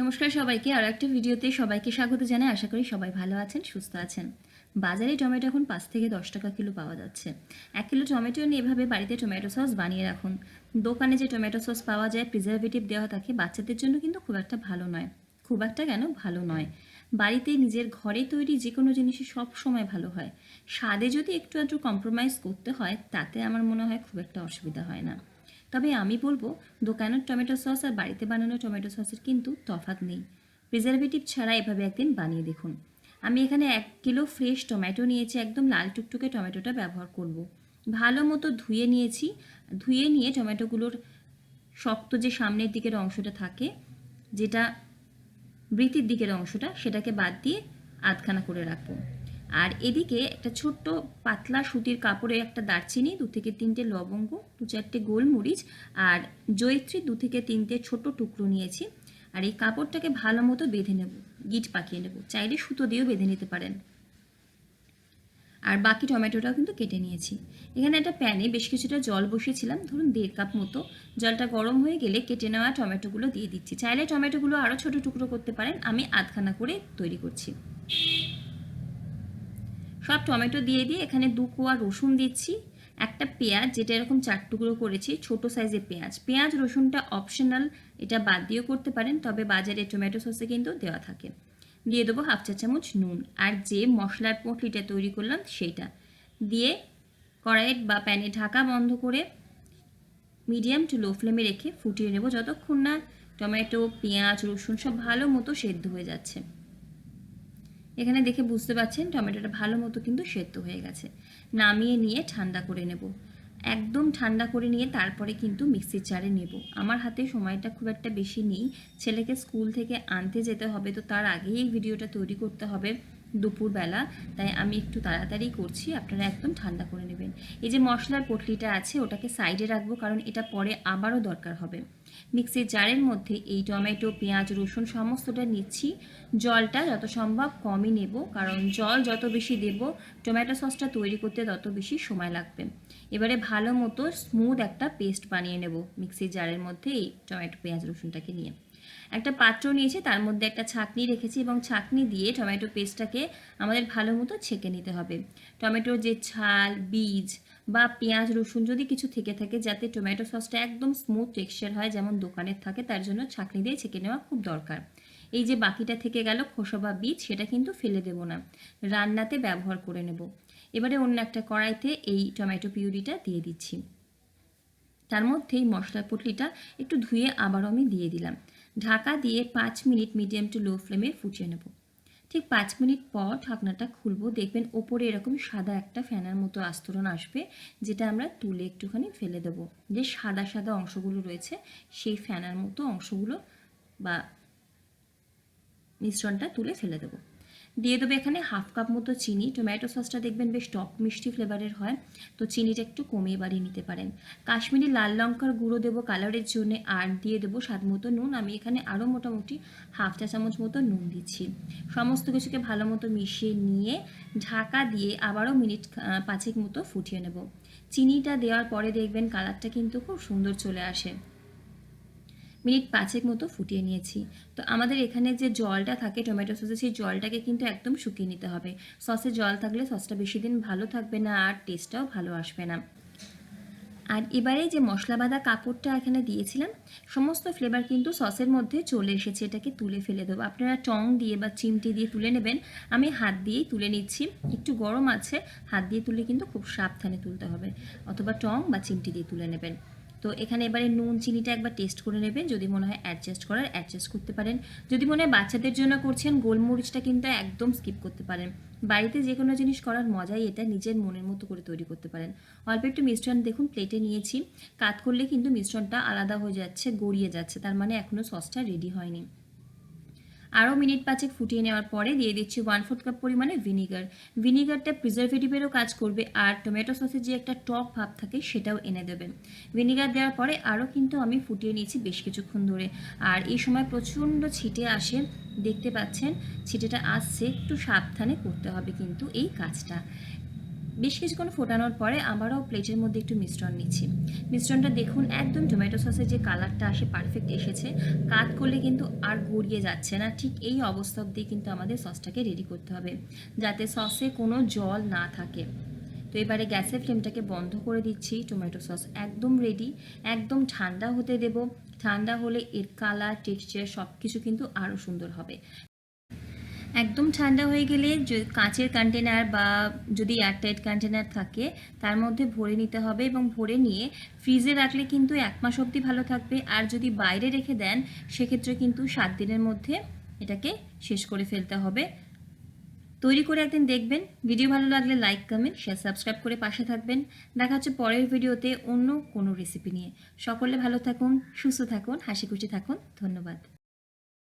নমস্কার সবাইকে আর একটা ভিডিওতে সবাইকে স্বাগত জানাই। আশা করি সবাই ভালো আছেন, সুস্থ আছেন। বাজারে টমেটো এখন পাঁচ থেকে দশ টাকা কিলো পাওয়া যাচ্ছে। এক কিলো টমেটো নিয়ে এভাবে বাড়িতে টমেটো সস বানিয়ে রাখুন। দোকানে যে টমেটো সস পাওয়া যায় প্রিজারভেটিভ দেওয়া থাকে, বাচ্চাদের জন্য কিন্তু খুব একটা ভালো নয়। খুব একটা কেন? ভালো নয়। বাড়িতে নিজের ঘরে তৈরি যে কোনো জিনিসই সব সময় ভালো হয়। স্বাদে যদি একটু আধটু কম্প্রোমাইজ করতে হয়, তাতে আমার মনে হয় খুব একটা অসুবিধা হয় না। তবে আমি বলব, দোকানের টমেটো সস আর বাড়িতে বানানো টমেটো সসের কিন্তু তফাৎ নেই। প্রিজারভেটিভ ছাড়া এভাবে একদিন বানিয়ে দেখুন। আমি এখানে এক কিলো ফ্রেশ টমেটো নিয়েছি, একদম লাল টুকটুকে টমেটোটা ব্যবহার করব। ভালো মতো ধুয়ে নিয়েছি। ধুয়ে নিয়ে টমেটোগুলোর শক্ত যে সামনের দিকের অংশটা থাকে, যেটা বৃতির দিকের অংশটা, সেটাকে বাদ দিয়ে আধখানা করে রাখব। আর এদিকে একটা ছোট্ট পাতলা সুতির কাপড়ে একটা দারচিনি, দু থেকে তিনটে লবঙ্গ, দু চারটে গোলমরিচ আর জয়িত্রী দু থেকে তিনটে ছোট টুকরো নিয়েছি। আর এই কাপড়টাকে ভালো মতো বেঁধে নেব, গিট পাকিয়ে নেব। চাইলে সুতো দিয়েও বেঁধে নিতে পারেন। আর বাকি টমেটোটাও কিন্তু কেটে নিয়েছি। এখানে একটা প্যানে বেশ কিছুটা জল বসিয়েছিলাম, ধরুন দেড় কাপ মতো। জলটা গরম হয়ে গেলে কেটে নেওয়া টমেটোগুলো দিয়ে দিচ্ছি। চাইলে টমেটোগুলো আরও ছোট টুকরো করতে পারেন, আমি আধখানা করে তৈরি করছি। সব টমেটো দিয়ে দিয়ে এখানে দু কোয়া রসুন দিচ্ছি, একটা পেঁয়াজ, যেটা এরকম চার টুকরো করেছি, ছোট সাইজের পেঁয়াজ। পেঁয়াজ রসুনটা অপশনাল এটা বাদ দিয়েও করতে পারেন, তবে বাজারে টমেটো সসে কিন্তু দেওয়া থাকে। দিয়ে দেবো হাফ চা চামচ নুন, আর যে মশলার পটলিটা তৈরি করলাম সেইটা। দিয়ে কড়াইয়ের বা প্যানে ঢাকা বন্ধ করে মিডিয়াম টু লো ফ্লেমে রেখে ফুটিয়ে নেব, যতক্ষণ না টমেটো, পেঁয়াজ, রসুন সব ভালো মতো সেদ্ধ হয়ে যাচ্ছে। এখানে দেখে বুঝতে পারছেন টমেটোটা ভালো মতো কিন্তু সেদ্ধ হয়ে গেছে। নামিয়ে নিয়ে ঠান্ডা করে নেব। একদম ঠান্ডা করে নিয়ে তারপরে কিন্তু মিক্সির জারে নেব। আমার হাতে সময়টা খুব একটা বেশি নেই। ছেলেকে স্কুল থেকে আনতে যেতে হবে, তো তার আগেই এই ভিডিওটা তৈরি করতে হবে দুপুরবেলা। তাই আমি একটু তাড়াতাড়ি করছি, আপনারা একদম ঠান্ডা করে নেবেন। এই যে মশলার পটলিটা আছে, ওটাকে সাইডে রাখব, কারণ এটা পরে আবারও দরকার হবে। মিক্সির জারের মধ্যে এই টমেটো, পেঁয়াজ, রসুন সমস্তটা নিচ্ছি। জলটা যত সম্ভব কমই নেব, কারণ জল যত বেশি দেব, টমেটো সসটা তৈরি করতে তত বেশি সময় লাগবে। এবারে ভালো মতো স্মুথ একটা পেস্ট বানিয়ে নেব মিক্সির জারের মধ্যে এই টমেটো, পেঁয়াজ, রসুনটাকে নিয়ে। একটা পাত্র নিয়েছি, তার মধ্যে একটা ছাকনি রেখেছি এবং ছাকনি দিয়ে টমেটো পেস্টটাকে আমাদের ভালো মতো ছেঁকে নিতে হবে। টমেটোর যে ছাল, বীজ বা পেঁয়াজ, রসুন যদি কিছু থেকে থাকে যাতে টমেটো সসটা একদম স্মুথ টেক্সচার হয়, যেমন দোকানের থাকে, তার জন্য ছাকনি দিয়ে ছেঁকে নেওয়া খুব দরকার। এই যে বাকিটা থেকে গেল খোসা বা বীজ, সেটা কিন্তু ফেলে দেব না। রান্নাতে ব্যবহার করে নেব। এবারে অন্য একটা কড়াইতে এই টমেটো পিউরিটা দিয়ে দিচ্ছি। তার মধ্যেই মশলার পটলিটা একটু ধুয়ে আবারও আমি দিয়ে দিলাম। ঢাকা দিয়ে পাঁচ মিনিট মিডিয়াম টু লো ফ্লেমে ফুটিয়ে নেব। ঠিক পাঁচ মিনিট পর ঢাকনাটা খুলবো, দেখবেন ওপরে এরকম সাদা একটা ফ্যানার মতো আস্তরণ আসবে, যেটা আমরা তুলে একটুখানি ফেলে দেব। যে সাদা সাদা অংশগুলো রয়েছে, সেই ফ্যানার মতো অংশগুলো বা মিশ্রণটা তুলে ফেলে দেবো। দিয়ে দেবো এখানে হাফ কাপ মতো চিনি। টমেটো সসটা দেখবেন বেশ টক মিষ্টি ফ্লেভারের হয়। তো চিনিটা একটু কমিয়ে বাড়িয়ে নিতে পারেন। কাশ্মীরি লাল লঙ্কার গুঁড়ো দেবো কালারের জন্য আর দিয়ে দেবো স্বাদ মতো নুন। আমি এখানে আরও মোটামুটি হাফ চা চামচ মতো নুন দিচ্ছি। সমস্ত কিছুকে ভালো মতো মিশিয়ে নিয়ে ঢাকা দিয়ে আবারও মিনিট পাঁচেক মতো ফুটিয়ে নেব। চিনিটা দেওয়ার পরে দেখবেন কালারটা কিন্তু খুব সুন্দর চলে আসে। মিনিট পাঁচেক মতো ফুটিয়ে নিয়েছি। তো আমাদের এখানে যে জলটা থাকে, টমেটো সসে, সেই জলটাকে কিন্তু একদম শুকিয়ে নিতে হবে। সসে জল থাকলে সসটা বেশি দিন ভালো থাকবে না আর টেস্টটাও ভালো আসবে না। আর এবারে যে মশলা বাঁধা কাপড়টা এখানে দিয়েছিলাম, সমস্ত ফ্লেভার কিন্তু সসের মধ্যে চলে এসেছে। এটাকে তুলে ফেলে দেবো। আপনারা টং দিয়ে বা চিমটি দিয়ে তুলে নেবেন। আমি হাত দিয়েই তুলে নিচ্ছি। একটু গরম আছে, হাত দিয়ে তুলে কিন্তু খুব সাবধানে তুলতে হবে। অথবা টং বা চিমটি দিয়ে তুলে নেবেন। তো এখানে এবারে নুন, চিনিটা একবার টেস্ট করে নেবেন। যদি মনে হয় অ্যাডজাস্ট করার অ্যাডজাস্ট করতে পারেন। যদি মনে হয় বাচ্চাদের জন্য করছেন, গোলমরিচটা কিন্তু একদম স্কিপ করতে পারেন। বাড়িতে যে কোনো জিনিস করার মজাই এটা, নিজের মনের মতো করে তৈরি করতে পারেন। অল্প একটু মিশ্রণ দেখুন প্লেটে নিয়েছি। কাত করলে কিন্তু মিশ্রণটা আলাদা হয়ে যাচ্ছে, গড়িয়ে যাচ্ছে। তার মানে এখনও সসটা রেডি হয়নি। আরও মিনিট পাঁচেক ফুটিয়ে নেওয়ার পরে দিয়ে দিচ্ছি ওয়ান ফোর্থ কাপ পরিমাণে ভিনিগার ভিনিগারটা প্রিজারভেটিভেরও কাজ করবে আর টমেটো সসের যে একটা টক ভাব থাকে সেটাও এনে দেবে। ভিনিগার দেওয়ার পরে আরও কিন্তু আমি ফুটিয়ে নিয়েছি বেশ কিছুক্ষণ ধরে। আর এই সময় প্রচণ্ড ছিটে আসে, দেখতে পাচ্ছেন, ছিটেটা আসছে, একটু সাবধানে করতে হবে কিন্তু এই কাজটা। বেশ কিছুক্ষণ ফোটানোর পরে আবারও প্লেটের মধ্যে একটু মিশ্রণ নিচ্ছি। মিশ্রণটা দেখুন, একদম টমেটো সসের যে কালারটা আসে পারফেক্ট এসেছে। কাত করলে কিন্তু আর গড়িয়ে যাচ্ছে না। ঠিক এই অবস্থা অবধি কিন্তু আমাদের সসটাকে রেডি করতে হবে, যাতে সসে কোনো জল না থাকে। তো এবারে গ্যাসের ফ্লেমটাকে বন্ধ করে দিচ্ছি টমেটো সস একদম রেডি একদম ঠান্ডা হতে দেব। ঠান্ডা হলে এর কালার টেক্সচার সব কিছু কিন্তু আরও সুন্দর হবে। একদম ঠান্ডা হয়ে গেলে কাঁচের কন্টেনার বা যদি এয়ারটাইট কন্টেনার থাকে, তার মধ্যে ভরে নিতে হবে এবং ভরে নিয়ে ফ্রিজে রাখলে কিন্তু এক মাস অবধি ভালো থাকবে। আর যদি বাইরে রেখে দেন, সেক্ষেত্রে কিন্তু সাত দিনের মধ্যে এটাকে শেষ করে ফেলতে হবে। তৈরি করে একদিন দেখবেন। ভিডিও ভালো লাগলে লাইক কমেন্ট শেয়ার সাবস্ক্রাইব করে পাশে থাকবেন। দেখা হচ্ছে পরের ভিডিওতে অন্য কোনো রেসিপি নিয়ে। সকলে ভালো থাকুন, সুস্থ থাকুন, হাসি খুশি থাকুন। ধন্যবাদ।